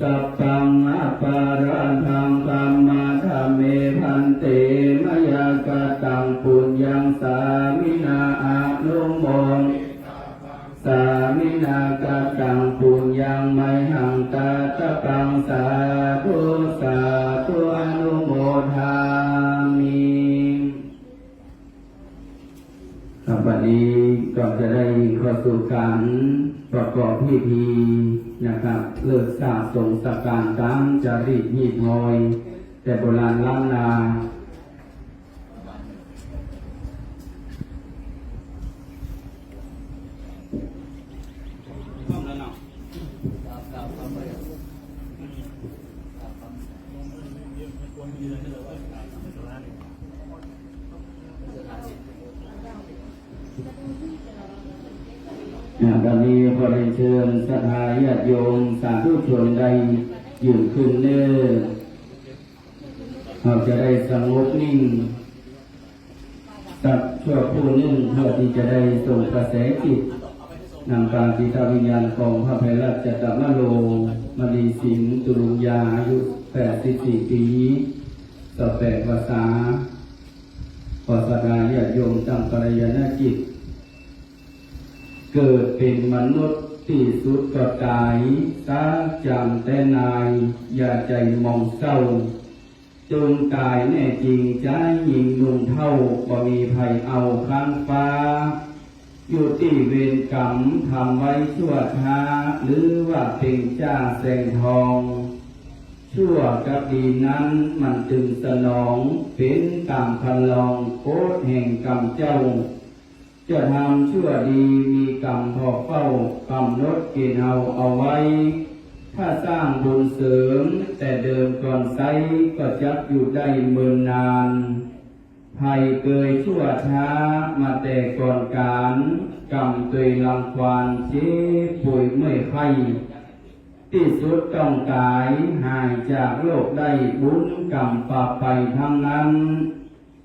สัพพังอปาราทังธรรมาธรรมเมพันเตมยากตังปุญญังสามินาอานุโมมสามินากตังปุญญังไมหังตาตะปังสาธุสาธุอนุโมทามิครับวันนี้ก็จะได้เข้าสู่การประกอบพิธี นะครับเลิกสาสงสการตามจารีตหีบหอย แต่โบราณล้านนา วันนี้ขอเรียนเชิญสถาญาติโยมสาธุชนใดยืนขึ้นเนื้อเราจะได้สงบนิ่งสักชั่วผู้นึ่งเพื่อที่จะได้ส่งกระแสจิตนำการจิตวิญญาณของพระเพรัชจตมโลมณีสิงตุลุงยาอายุ84ปีต่อแปดภาษาขอสถาญาติโยมตั้งปริยาจิต เกิดเป็นมนุษย์ที่สุดก็ตายสาจำแต่นาย อย่าใจมองเศร้า จนตายแน่จริงใจยิงนุ่งเท่าบ่มีภัยเอาข้างฟ้า อยู่ที่เวรกรรมทำไว้ชั่วช้า หรือว่าเป็นจ้าแสงทองชั่วกับดีนั้นมันจึงสนอง เป็นกรรมพันลองโคตแห่งกรรมเจ้า จะทำชั่วดีมีกรรมพอเฝ้ากำลดเกณฑ์เอาเอาไว้ ถ้าสร้างบุญเสริม แต่เดิมก่อนไซก็จักอยู่ได้เมือนนานภัยเกยชั่วช้ามาแต่ก่อนการกรรมเกยลังควานเจ็บป่วยเมื่อยไข้ที่สุดต้องตายหายจากโลกได้บุญกรรมปาไปทั้งนั้น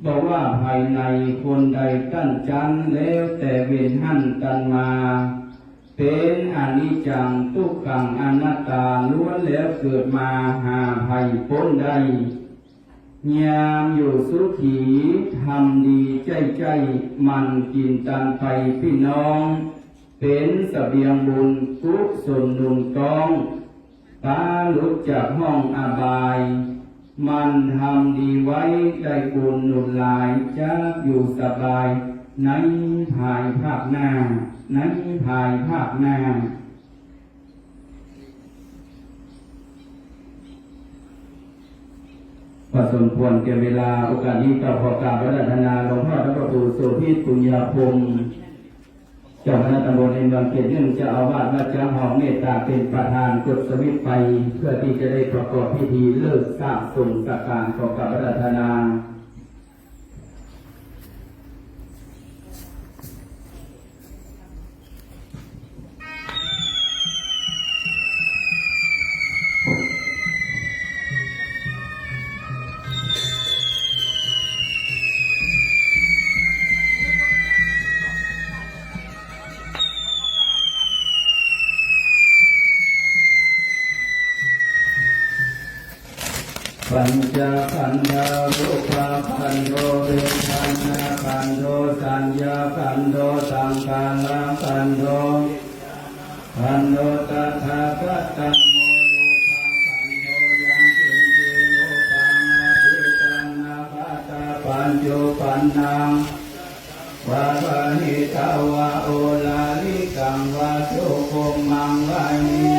บอกว่าภายในคนใดกั้นจันแล้วแต่เวียนหั่นกันมา เป็นอนิจจังทุกขังอนัตตาล้วนแล้วเกิดมาหาภัยพ้นได้ยามอยู่สุขีทำดีใจใจมันกินตันไปพี่น้อง เป็นสเสบียงบุญกุศลนุนกองตาลุกจากห้องอาบาย มันทำดีไว้ได้บุญหนุนหลายจะอยู่สบายในภายภาคหน้าในภายภาคหน้าพอสมควรแก่เวลาโอกาสนี้ก็ขอกราบพระรัตนาหลวงพ่อพระประตูโสภิตปุญญาพงศ์ เจ้าคณะตำบลในเมืองเกียรตินึ่งเจะอาวาสวัดจ้าหอมเมตตาเป็นประธานกดสวิตไป เพื่อที่จะได้ประกอบพิธีเลิกสร้างสมสักการขอกับระรัตนา ปัญจขันธารูปขันโดเวทันาขันโดสัญญาขันโดสังขารขันโดขันโดตัทาคตัมโมโลภะขันโดยังสุนเจโลปังอาทิตังนาคาตาปัญจุปันนังวาปาหิตาวะโอลาลิกังวาโชโคมังวานิ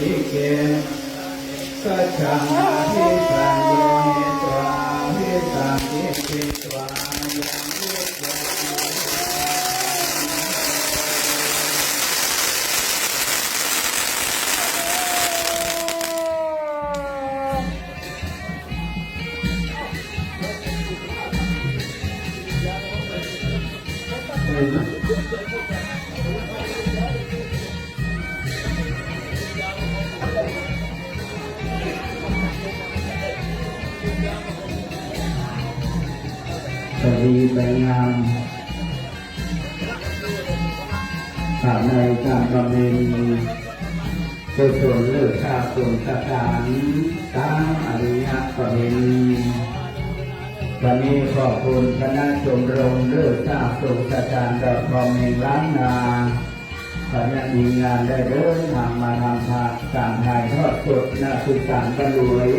ตันติเกสัจจังอาทิสังโยนิตวาหิตังอิติตวายังยุตวา ดีไปงามภายในการบำเพ็ญกุศลเลิกชาติส่วนสถานตามอริยประเพณีวันนี้ขอบคุณคณะชมรมเลิกชาติส่วนสถานดอกทองเมงล้านนาขณะมีงานได้เริ่มทางมาทำทางการถ่ายทอดสดณสุสานบรรลุย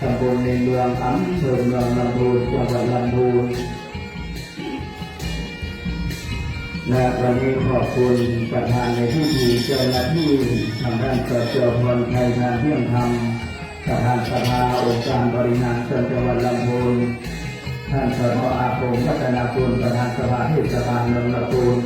ตำบลในเมืองอำเภอเมืองลำพูนจังหวัดลำพูน และวันนี้ขอบคุณประธานในพิธีเจ้าหน้าที่ทางด้านเจพรไทยทางเที่ยงธรรมประธานสภาองค์การบริหารส่วนจังหวัดลำพูนท่านสทอาคมพัฒนาคุณประธานสภาเทศบาลเมืองลำพูน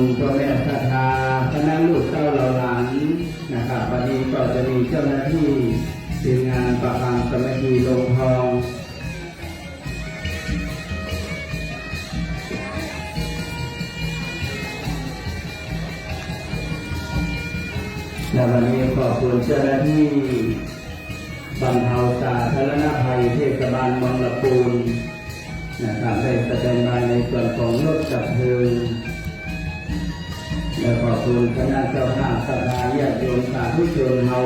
ขอบคุณพ่อแม่ศรัทธาคณะลูกเต้าเหล่าหลานนะครับวันนี้ก็จะมีเจ้าหน้าที่ทีมงานประพังสมัคีลงทองและวันนี้ขอบคุณเจ้าหน้าที่บรรเทาสาธารณภัยเทศบาลเมืองละปูนนะครับได้แสดงรายในส่วนของรถจับเพลิง และขอบคุณคณะเจ้าภาพสภาญาติโยมสาธุชนเรา